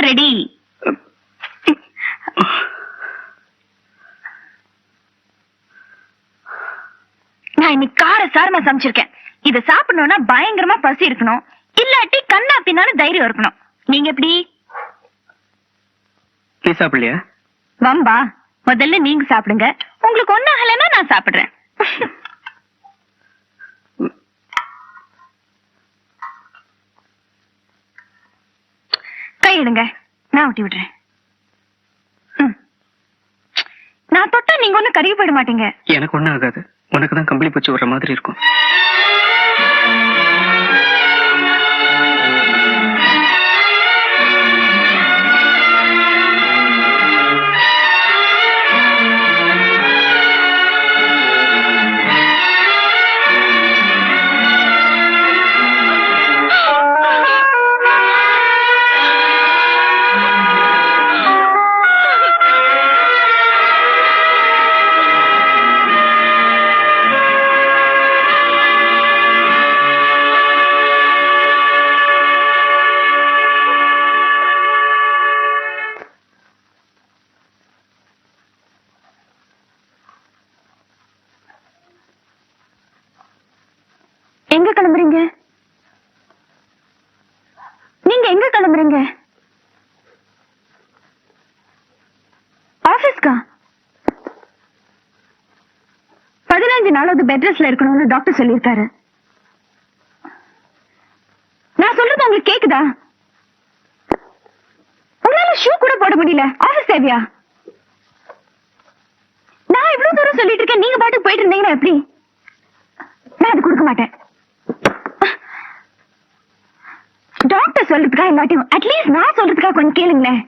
சாப்பாடு ரெடி நான் இன்னைக்கு கார சாரமா சமைச்சிருக்கேன். இத சாப்பிடணும்னா பயங்கரமா பசி இருக்கணும். இல்லாட்டி கண்ணா பின்னாலும் தைரியம் இருக்கணும். நீங்க எப்படி? நீ சாப்பிடலையா? வம்பா முதல்ல நீங்க சாப்பிடுங்க. உங்களுக்கு ஒண்ணு ஆகலைன்னா நான் சாப்பிடுறேன். நான் ஒட்டி விடுறேன் நான் தொட்டா நீங்க ஒண்ணு கருகி போயிட மாட்டீங்க. எனக்கு ஒண்ணும் ஆகாது. உனக்கு தான் கம்பளி பூச்சி வர்ற மாதிரி இருக்கும். எங்க கிளம்புறீங்க? நீங்க எங்க கிளம்புறீங்க? ஆபீஸ்க்கா? பதினஞ்சு நாளாவது பெட் ரெஸ்ட்ல இருக்கணும்னு டாக்டர் சொல்லியிருக்காரு. நான் சொல்றது உங்களுக்கு கேக்குதா? உங்களால ஷூ கூட போட முடியல. ஆபீஸ் தேவையா? நான் இவ்வளவு தூரம் சொல்லிட்டு இருக்கேன். நீங்க பாட்டுக்கு போயிட்டு இருந்தீங்கன்னா எப்படி? நான் அது கொடுக்க மாட்டேன். டாக்டர் சொல்றதுக்கா இல்லாட்டியும் அட்லீஸ்ட் நான் சொல்றதுக்கா கொஞ்சம் கேளுங்களேன்.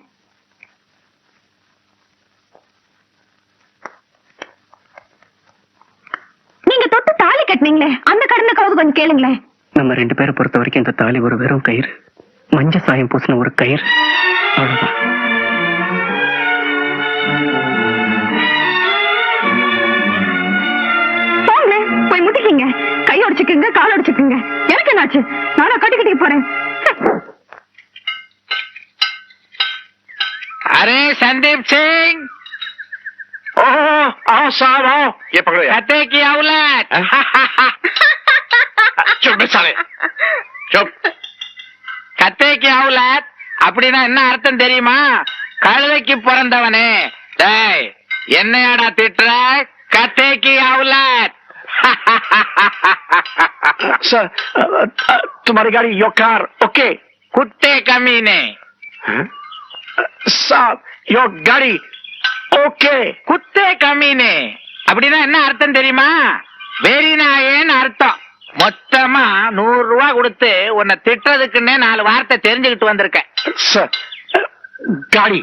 நீங்க தொட்டு தாலி கட்டினீங்களே அந்த கடனுக்காவது கொஞ்சம் கேளுங்களேன். நம்ம ரெண்டு பேரை பொறுத்த வரைக்கும் இந்த தாலி ஒரு வெறும் கயிறு. மஞ்ச சாயம் பூசின ஒரு கயிறு. அவ்வளவுதான். போய் முட்டிக்கிங்க. கை உடைச்சுக்குங்க கால் உடைச்சுக்குங்க. எனக்கு என்னாச்சு? संदीप सिंह ओहो आओ साहब आओ ये पकड़ो यार कते की औलाद चुप बे साले चुप கத்தைக்கு அவுலாத் அப்படின்னா என்ன அர்த்தம் தெரியுமா கழுதைக்கு பிறந்தவனே டேய் என்னையாடா திட்டுற கத்தைக்கு அவுலாத் सर अ, अ, तुम्हारी गाड़ी योर कार ओके குட்டே கம்மீனே साहब யோ காடி ஓகே குத்தே கம்மின்னு அப்படின்னா என்ன அர்த்தம் தெரியுமா? வெறி அர்த்தம். மொத்தமா நூறு ரூபா கொடுத்து உன்னை திட்டுறதுக்குன்னே நாலு வார்த்தை தெரிஞ்சுக்கிட்டு வந்திருக்கேன். சார் காடி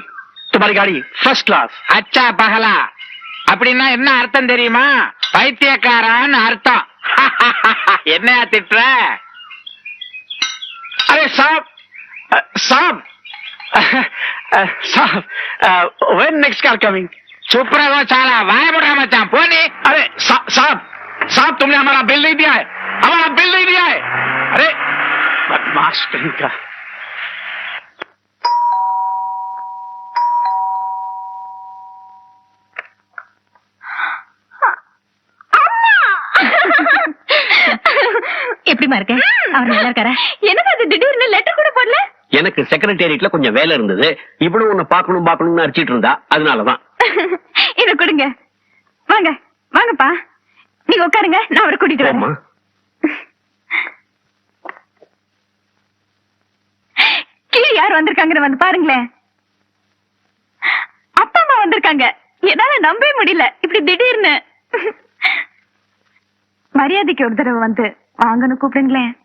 துமாரி காடி ஃபர்ஸ்ட் கிளாஸ் அச்சா பகலா. அப்படின்னா என்ன அர்த்தம் தெரியுமா? பைத்தியக்காரான்னு அர்த்தம். என்னையா திட்டுற? அரே சாப். சாப். साहब अ, साहब अ, साहब व्हेन नेक्स्ट कार कमिंग சுப்ரகோசாலா வாயப்படா மச்சான் போனி अरे सा- साहब साहब तुमने हमारा बिल नहीं दिया है हमारा बिल नहीं दिया है अरे बदमाश कहीं का எப்படிமா இருக்க அவர் நல்லா இருக்காரா எனக்கு அது திடீர்னு லெட்டர் கூட போடல எனக்கு செக்ரட்டேரியட்ல கொஞ்சம் வேலை இருந்தது. இவ்வளவு உன்னை பார்க்கணும் பார்க்கணும்னு அடிச்சிட்டு இருந்தா. அதனாலதான். இத கொடுங்க. வாங்க வாங்கப்பா. நீங்க உட்காருங்க நான் அவரை கூட்டிட்டு. வரேன். கீழே யார் வந்திருக்காங்கன்னு வந்து பாருங்களேன். அப்பா அம்மா வந்திருக்காங்க. என்னால நம்பவே முடியல. இப்படி திடீர்னு. மரியாதைக்கு ஒரு தடவை வந்து வாங்கன்னு கூப்பிடுங்களேன்.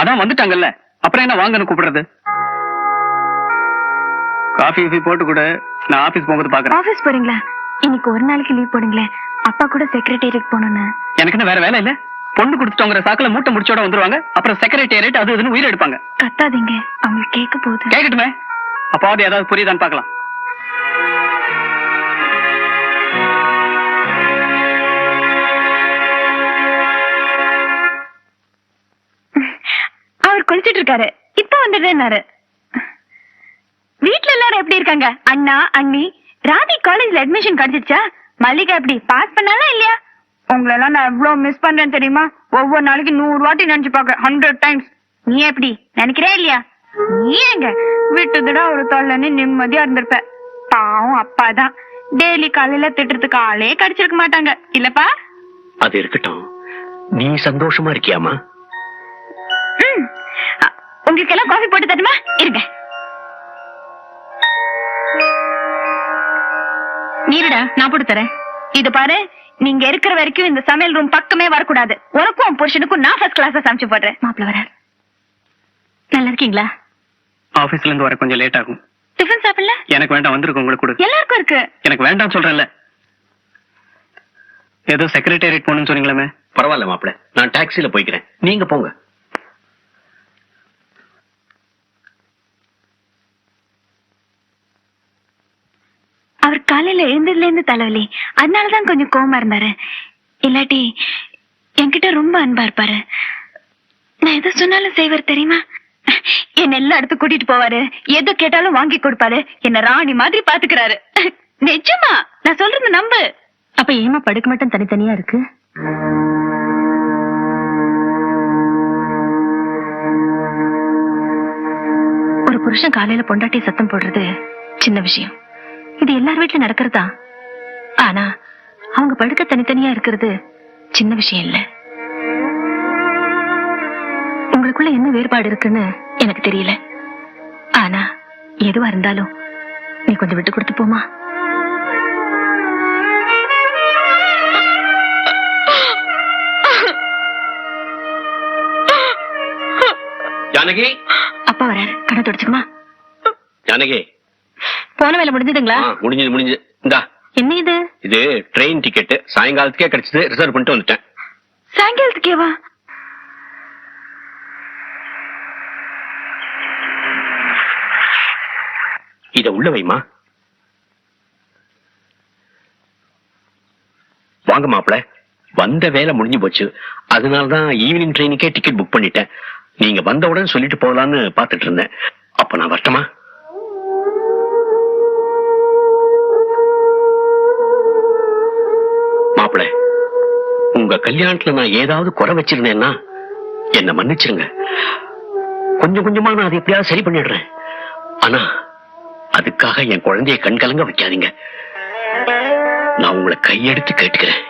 அதான் வந்துட்டாங்கல்ல. அப்புறம் என்ன வாங்கன்னு கூப்பிடுறது? காஃபி கீஃபி போட்டு கூட நான் ஆபீஸ் போகும்போது பாக்குறேன். ஆபீஸ் போறீங்களா? இன்னைக்கு ஒரு நாளைக்கு லீவ் போடுங்களேன் அப்பா கூட செக்ரட்டேரியட் போகணும்னு. எனக்கு என்ன வேற வேலை இல்ல. பொண்ணு கொடுத்துட்டோங்கிற சாக்குல மூட்டை முடிச்சோட வந்துருவாங்க. அப்புறம் செக்ரட்டேரியட் அது இதுன்னு உயிர் எடுப்பாங்க. கத்தாதீங்க. அவங்களுக்கு கேட்க போகுது. கேட்கட்டுமே அப்பாவது ஏதாவது புரியுதான்னு பார்க்கலாம் அவர் குளிச்சிட்டு இருக்காரு. இப்ப வந்துடுறேன்னாரு. வீட்ல எப்படி இருக்காங்க? அண்ணா அண்ணி ராதி காலேஜ்ல அட்மிஷன் கிடைச்சிருச்சா? மல்லிகா எப்படி பாஸ் பண்ணாலா இல்லையா? உங்களெல்லாம் நான் எவ்வளவு மிஸ் பண்றேன் தெரியுமா? ஒவ்வொரு நாளைக்கு நூறு வாட்டி நினைச்சு பாக்குறேன் ஹண்ட்ரட் டைம்ஸ் நீ எப்படி? நினைக்கிறே இல்லையா? நீ எங்க? விட்டுதுடா ஒரு தொல்லைன்னு நிம்மதியா இருந்திருப்ப. பாவம் அப்பாதான் டெய்லி காலையில திட்டுறதுக்கு ஆளே கிடைச்சிருக்க மாட்டாங்க. இல்லப்பா? அது இருக்கட்டும். நீ சந்தோஷமா இருக்கியாமா உங்களுக்கு எல்லாம் காஃபி போட்டு தட்டுமா இருங்க. நீருடா நான் போட்டு தரேன். இது பாரு நீங்க இருக்கிற வரைக்கும் இந்த சமையல் ரூம் பக்கமே வரக்கூடாது. உனக்கும் உன் புருஷனுக்கும் நான் ஃபர்ஸ்ட் கிளாஸா சமைச்சு போடுறேன். மாப்பிள்ள வர நல்லா இருக்கீங்களா? ஆபீஸ்ல இருந்து வர கொஞ்சம் லேட் ஆகும். டிஃபன் சாப்பிடல? எனக்கு வேண்டாம் வந்திருக்கு உங்களுக்கு கொடு எல்லாருக்கும் இருக்கு. எனக்கு வேண்டாம் சொல்றேன்ல. ஏதோ செக்ரட்டேரியட் போகணும்னு சொன்னீங்களே பரவாயில்ல மாப்பிள நான் டாக்ஸில போய்க்கிறேன். நீங்க போங்க. அவர் காலையில எழுந்ததுல இருந்து தலைவலி. அதனாலதான் கொஞ்சம் கோமா இருந்தாரு. இல்லாட்டி என்கிட்ட ரொம்ப அன்பா இருப்பாரு. நான் எதை சொன்னாலும் செய்வார் தெரியுமா? என்ன எல்லா இடத்துக்கு கூட்டிட்டு போவாரு. எது கேட்டாலும் வாங்கி கொடுப்பாரு. என்ன ராணி மாதிரி பாத்துக்கிறாரு. நிஜமா? நான் சொல்றது நம்பு. அப்ப ஏமா படுக்க மட்டும் தனித்தனியா இருக்கு? ஒரு புருஷன் காலையில பொண்டாட்டி சத்தம் போடுறது சின்ன விஷயம். இது எல்லார் வீட்லயும் நடக்கிறதா? ஆனா அவங்க படுக்க தனித்தனியா இருக்கிறது சின்ன விஷயம் இல்ல. உங்களுக்குள்ள என்ன வேறுபாடு இருக்குன்னு எனக்கு தெரியல. ஆனா எதுவா இருந்தாலும் நீ கொஞ்சம் விட்டு கொடுத்து போமா ஜானகி? அப்பா வராரு. கடை தொடச்சுக்குமா ஜானகி? போன வேலை முடிஞ்சதுங்களா? முடிஞ்சது முடிஞ்சது. இந்தா. என்ன இது இது ட்ரெயின் டிக்கெட் சாயங்காலத்துக்கே கிடைச்சது. ரிசர்வ் பண்ணிட்டு வந்துட்டேன். சாயங்காலத்துக்கேவா? இத உள்ள வைமா. வாங்க மாப்பிள. வந்த வேலை முடிஞ்சு போச்சு. அதனாலதான் ஈவினிங் ட்ரெயினுக்கே டிக்கெட் புக் பண்ணிட்டேன். நீங்க வந்த உடனே சொல்லிட்டு போகலான்னு பாத்துட்டு இருந்தேன். அப்ப நான் வரட்டுமா? உங்க கல்யாணத்துல நான் ஏதாவது குறை வச்சிருந்தேன்னா என்ன மன்னிச்சிருங்க. கொஞ்சம் கொஞ்சமா நான் அதை எப்படியாவது சரி பண்ணிடுறேன். ஆனா அதுக்காக என் குழந்தைய கண்கலங்க வைக்காதீங்க. நான் உங்களை கையெடுத்து கேட்டுக்கிறேன்.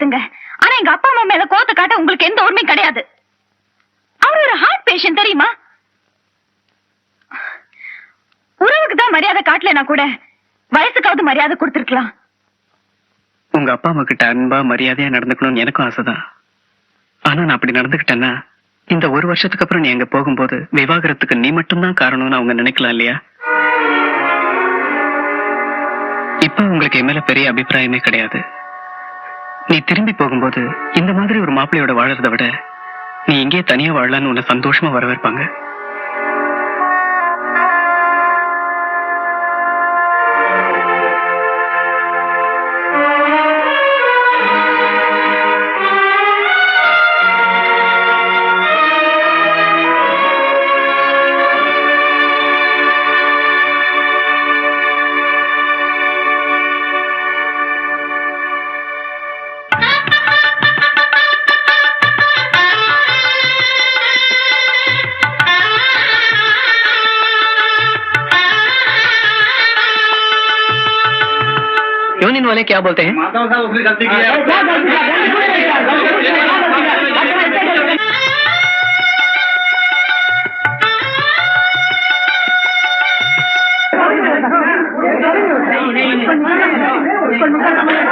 பாத்துங்க ஆனா எங்க அப்பா அம்மா மேல கோத்து காட்ட உங்களுக்கு எந்த உரிமையும் கிடையாது. அவர் ஒரு ஹார்ட் பேஷண்ட் தெரியுமா? உறவுக்கு தான் மரியாதை காட்டலனா கூட வயசுக்காவது மரியாதை கொடுத்திருக்கலாம். உங்க அப்பா அம்மா கிட்ட அன்பா மரியாதையா நடந்துக்கணும்னு எனக்கும் ஆசைதான். ஆனா நான் அப்படி நடந்துகிட்டேன்னா இந்த ஒரு வருஷத்துக்கு அப்புறம் நீ அங்க போகும்போது விவாகரத்துக்கு நீ மட்டும்தான் காரணம்னு அவங்க நினைக்கலாம் இல்லையா? இப்ப உங்களுக்கு என் மேல பெரிய அபிப்பிராயமே கிடையாது. நீ திரும்பி போகும்போது இந்த மாதிரி ஒரு மாப்பிள்ளையோட வாழறதை விட நீ எங்கேயே தனியா வாழலான்னு உன்னை சந்தோஷமா வரவேற்பாங்க. क्यों इन वाले क्या बोलते हैं? गलती की नहीं नहीं